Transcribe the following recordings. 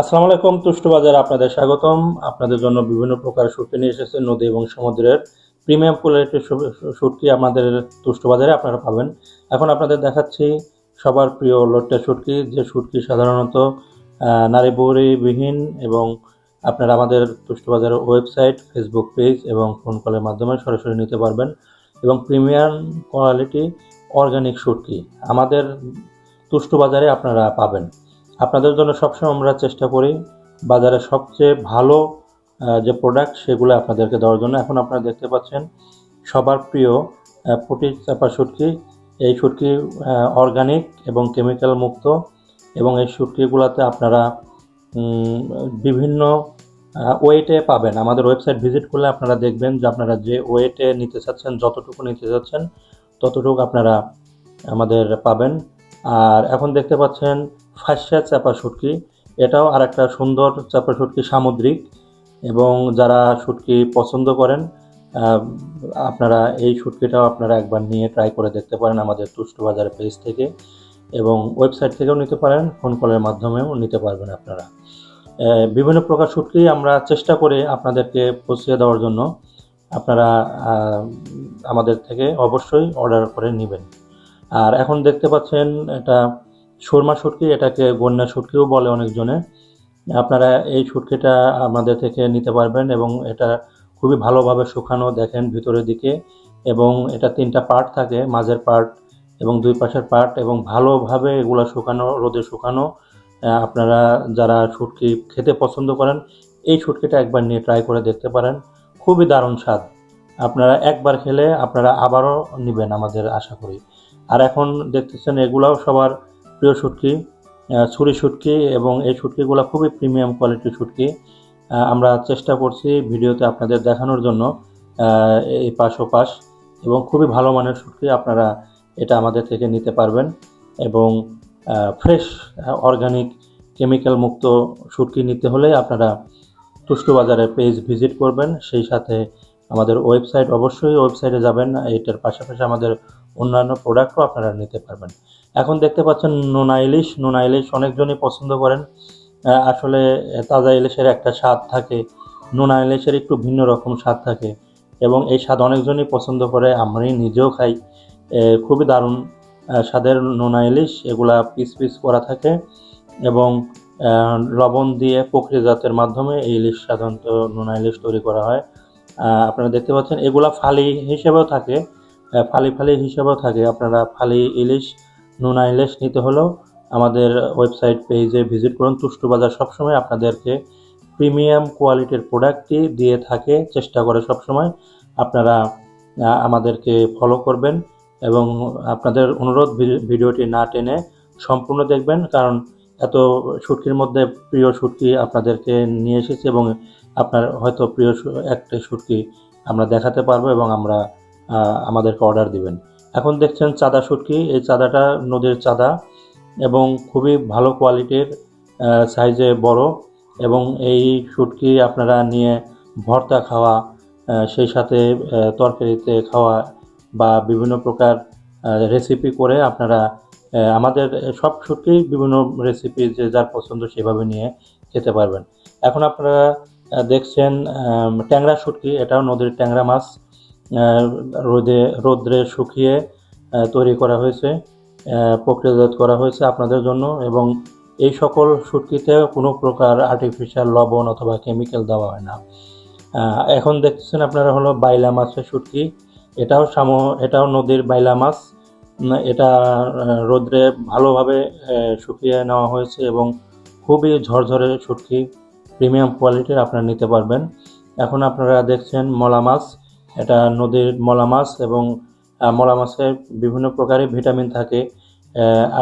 আসসালামু আলাইকুম, তুষ্ট বাজার আপনাদের স্বাগতম। আপনাদের জন্য বিভিন্ন প্রকার শুটকি নিয়ে এসেছে নদী এবং সমুদ্রের প্রিমিয়াম কোয়ালিটির শুটকি আমাদের তুষ্ট বাজারে, আপনারা পাবেন। এখন আপনাদের দেখাচ্ছি সবার প্রিয় লোট্টা শুটকি যে শুটকি সাধারণত নারী বিহীন এবং আপনারা আমাদের তুষ্ট বাজারের ওয়েবসাইট, ফেসবুক পেজ এবং ফোন কলের মাধ্যমে সরাসরি নিতে পারবেন। এবং প্রিমিয়াম কোয়ালিটি অর্গানিক শুটকি আমাদের তুষ্ট বাজারে আপনারা পাবেন। আপনাদের জন্য সবসময় আমরা চেষ্টা করি বাজারে সবচেয়ে ভালো যে প্রোডাক্ট সেগুলো আপনাদেরকে দেওয়ার জন্য। এখন আপনারা দেখতে পাচ্ছেন, সবার প্রিয় পুটি চাপা শুটকি। এই শুটকি অর্গানিক এবং কেমিক্যাল মুক্ত এবং এই শুটকিগুলোতে আপনারা বিভিন্ন ওয়েটে পাবেন। আমাদের ওয়েবসাইট ভিজিট করলে আপনারা দেখবেন যে আপনারা যে ওয়েটে নিতে চাচ্ছেন, যতটুকু নিতে চাচ্ছেন, ততটুকু আপনারা আমাদের পাবেন। আর এখন দেখতে পাচ্ছেন ফাঁসিয়া চাপা শুটকি এটাও আর একটা সুন্দর চাপা শুটকি সামুদ্রিক এবং যারা শুটকি পছন্দ করেন আপনারা এই শুটকিটাও আপনারা একবার নিয়ে ট্রাই করে দেখতে পারেন আমাদের তুষ্ট বাজার পেজ থেকে এবং ওয়েবসাইট থেকেও নিতে পারেন ফোন কলের মাধ্যমেও নিতে পারবেন আপনারা। বিভিন্ন প্রকার শুটকি আমরা চেষ্টা করে আপনাদেরকে পৌঁছে দেওয়ার জন্য। আপনারা আমাদের থেকে অবশ্যই অর্ডার করে নেবেন। আর এখন দেখতে পাচ্ছেন এটা সুরমা শুটকি এটাকে গন্যা শুটকিও বলে অনেকজনে। আপনারা এই শুটকিটা আমাদের থেকে নিতে পারবেন এবং এটা খুবই ভালোভাবে শুকানো দেখেন ভিতরের দিকে এবং এটা তিনটা পার্ট থাকে, মাঝের পার্ট এবং দুই পাশের পার্ট এবং ভালোভাবে এগুলো শুকানো, রোদে শুকানো। আপনারা যারা শুটকি খেতে পছন্দ করেন, এই শুটকিটা একবার নিয়ে ট্রাই করে দেখতে পারেন। খুবই দারুণ স্বাদ। আপনারা একবার খেলে আপনারা আবারও নেবেন, আমাদের আশা করি। আর এখন দেখতেছেন এগুলাও সবার প্রিয় শুটকি ছুরি শুটকি এবং এই শুটকিগুলো খুবই প্রিমিয়াম কোয়ালিটির শুটকি আমরা চেষ্টা করছি ভিডিওতে আপনাদের দেখানোর জন্য এই পাশ ও পাশ এবং খুবই ভালো মানের শুটকি আপনারা এটা আমাদের থেকে নিতে পারবেন এবং ফ্রেশ অর্গানিক কেমিক্যাল মুক্ত শুটকি নিতে হলে আপনারা তুষ্ট বাজারের পেজ ভিজিট করবেন। সেই সাথে আমাদের ওয়েবসাইট অবশ্যই ওয়েবসাইটে যাবেন, এটার পাশাপাশি আমাদের অন্যান্য প্রোডাক্টও আপনারা নিতে পারবেন। এখন দেখতে পাচ্ছেন নোনা ইলিশ। নোনা ইলিশ অনেকজনই পছন্দ করেন। আসলে তাজা ইলিশের একটা স্বাদ থাকে। নোনা ইলিশের একটু ভিন্ন রকম স্বাদ থাকে এবং এই স্বাদ অনেকজনই পছন্দ করে। আমি নিজেও খাই। খুবই দারুণ স্বাদের নোনা ইলিশ। এগুলা পিস পিস করা থাকে এবং লবণ দিয়ে প্রক্রিয়াজাতের মাধ্যমে এই ইলিশ সাধারণত নোনা ইলিশ তৈরি করা হয়। আপনারা দেখতে পাচ্ছেন, এগুলা ফালি হিসেবেও থাকে। ফালি ফালি হিসেবেও থাকে। আপনারা ফালি ইলিশ, নোনা ইলিশ নিতে হলেও আমাদের ওয়েবসাইট পেজে ভিজিট করুন। তুষ্টু বাজার সবসময় আপনাদেরকে প্রিমিয়াম কোয়ালিটির প্রোডাক্টই দিয়ে থাকে, চেষ্টা করে সবসময় আপনারা আমাদেরকে ফলো করবেন এবং আপনাদের অনুরোধ ভিডিওটি না টেনে সম্পূর্ণ দেখবেন। কারণ এত শুটকির মধ্যে প্রিয় শুটকি আপনাদেরকে নিয়ে এসেছি এবং আপনার হয়তো প্রিয় একটা শুটকি আমরা দেখাতে পারব এবং আমরা আমাদেরকে অর্ডার দিবেন। এখন দেখছেন চাঁদা শুটকি এই চাঁদাটা নদীর চাঁদা এবং খুবই ভালো কোয়ালিটির সাইজে বড় এবং এই শুটকি আপনারা নিয়ে ভর্তা খাওয়া সেই সাথে তরকারিতে খাওয়া বা বিভিন্ন প্রকার রেসিপি করে আপনারা আমাদের সব শুটকি বিভিন্ন রেসিপি যে যার পছন্দ সেভাবে নিয়ে খেতে পারবেন। এখন আপনারা দেখছেন ট্যাংরা শুটকি এটাও নদীর ট্যাংরা মাছ। রোদে, রোদ্রে শুকিয়ে তৈরি করা হয়েছে প্রক্রিয়াজাত করা হয়েছে আপনাদের জন্য এবং এই সকল শুটকিতে কোনো প্রকার আর্টিফিশিয়াল লবণ অথবা কেমিক্যাল দেওয়া হয় না। এখন দেখছেন আপনারা হলো বাইলা মাছের শুটকি এটাও সাম, এটাও নদীর বাইলা মাছ। এটা রোদ্রে ভালোভাবে শুকিয়ে নেওয়া হয়েছে এবং খুবই ঝরঝরে শুটকি প্রিমিয়াম কোয়ালিটির আপনারা নিতে পারবেন। এখন আপনারা দেখছেন মলা মাছ। এটা নদীর মলা মাছ এবং মলা মাছের বিভিন্ন প্রকারের ভিটামিন থাকে।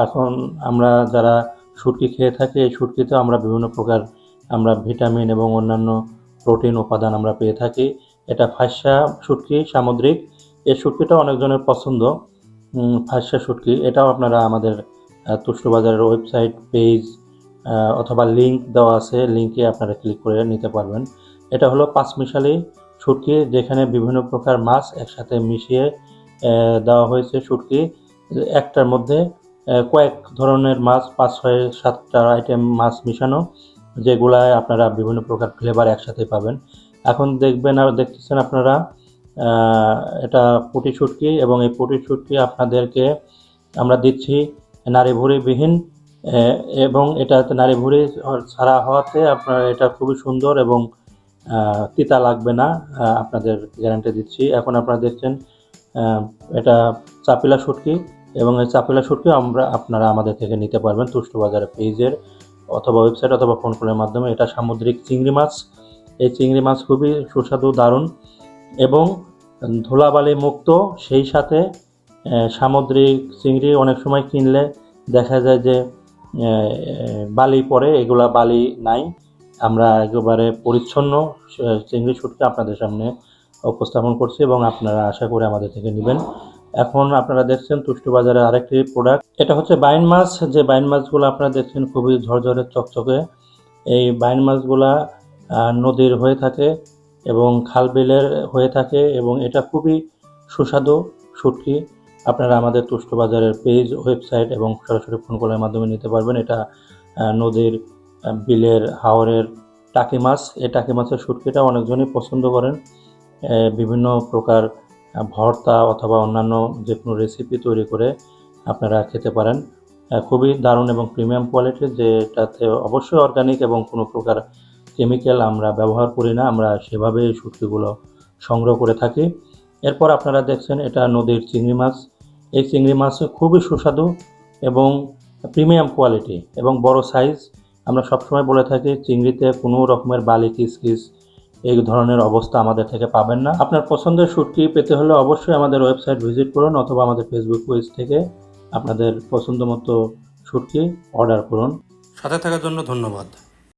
এখন আমরা যারা শুটকি খেয়ে থাকি, এই শুটকিতেও আমরা বিভিন্ন প্রকার আমরা ভিটামিন এবং অন্যান্য প্রোটিন উপাদান আমরা পেয়ে থাকি। এটা ফাঁসা শুটকি সামুদ্রিক। এই শুটকিটা অনেকজনের পছন্দ। ফাঁসা শুটকি। এটাও আপনারা আমাদের তুষ্ট বাজারের ওয়েবসাইট, পেজ অথবা লিংক দেওয়া আছে। লিঙ্কে আপনারা ক্লিক করে নিতে পারবেন। এটা হলো পাঁচমিশালি শুটকি, যেখানে বিভিন্ন প্রকার মাছ একসাথে মিশিয়ে দেওয়া হয়েছে শুটকি। একটার মধ্যে কয়েক ধরনের মাছ, পাঁচ, ছয়, সাতটা আইটেম মাছ মিশানো, যেগুলায় আপনারা বিভিন্ন প্রকার ফ্লেভার একসাথে পাবেন। এখন দেখবেন আর দেখতেছেন আপনারা এটা পুটি শুটকি এবং এই পুটি শুটকি আপনাদেরকে আমরা দিচ্ছি নারী ভুঁড়িবিহীন এবং এটা নারী ভুঁড়ি ছাড়া হওয়াতে আপনার এটা খুবই সুন্দর এবং তিতা লাগবে না আপনাদের গ্যারান্টি দিচ্ছি। এখন আপনারা দেখছেন এটা চাপিলা শুটকি এবং এই চাপিলা শুটকি আমরা, আপনারা আমাদের থেকে নিতে পারবেন তুষ্ট বাজারের পেজের অথবা ওয়েবসাইট অথবা ফোন কলের মাধ্যমে। এটা সামুদ্রিক চিংড়ি মাছ। এই চিংড়ি মাছ খুবই সুস্বাদু, দারুণ এবং ধুলাবালি মুক্ত। সেই সাথে সামুদ্রিক চিংড়ি অনেক সময় কিনলে দেখা যায় যে বালি পড়ে। এগুলা বালি নাই। আমরা একেবারে পরিচ্ছন্ন চিংড়ি শুটকি আপনাদের সামনে উপস্থাপন করছি এবং আপনারা আশা করে আমাদের থেকে নেবেন। এখন আপনারা দেখছেন তুষ্ট বাজারের আরেকটি প্রোডাক্ট এটা হচ্ছে বাইন মাছ। যে বাইন মাছগুলো আপনারা দেখছেন খুবই ঝরঝরে, চকচকে। এই বাইন মাছগুলা নদীর হয়ে থাকে এবং খাল বিলের হয়ে থাকে এবং এটা খুবই সুস্বাদু শুটকি। আপনারা আমাদের তুষ্ট বাজারের পেজ ওয়েবসাইট এবং সরাসরি ফোন কলের মাধ্যমে নিতে পারবেন। এটা নদীর বিলের হাওরের টাকি মাছ। এই টাকি মাছের শুটকিটা অনেকজনই পছন্দ করেন। বিভিন্ন প্রকার ভর্তা অথবা অন্যান্য যে কোনো রেসিপি তৈরি করে আপনারা খেতে পারেন। খুবই দারুণ এবং প্রিমিয়াম কোয়ালিটির যেটাতে অবশ্যই অর্গানিক এবং কোনো প্রকার কেমিক্যাল আমরা ব্যবহার করি না। আমরা সেভাবেই শুটকিগুলো সংগ্রহ করে থাকি। এরপর আপনারা দেখছেন এটা নদীর চিংড়ি মাছ। এই চিংড়ি মাছ খুবই সুস্বাদু এবং প্রিমিয়াম কোয়ালিটি এবং বড় সাইজ আমরা সবসময় বলে থাকি, চিংড়িতে কোনো রকমের বালি, কিসকিস এই ধরনের অবস্থা আমাদের থেকে পাবেন না। আপনার পছন্দের শুটকি পেতে হলে অবশ্যই আমাদের ওয়েবসাইট ভিজিট করুন অথবা আমাদের ফেসবুক পেজ থেকে আপনাদের পছন্দ মতো শুটকি অর্ডার করুন। সাথে থাকার জন্য ধন্যবাদ।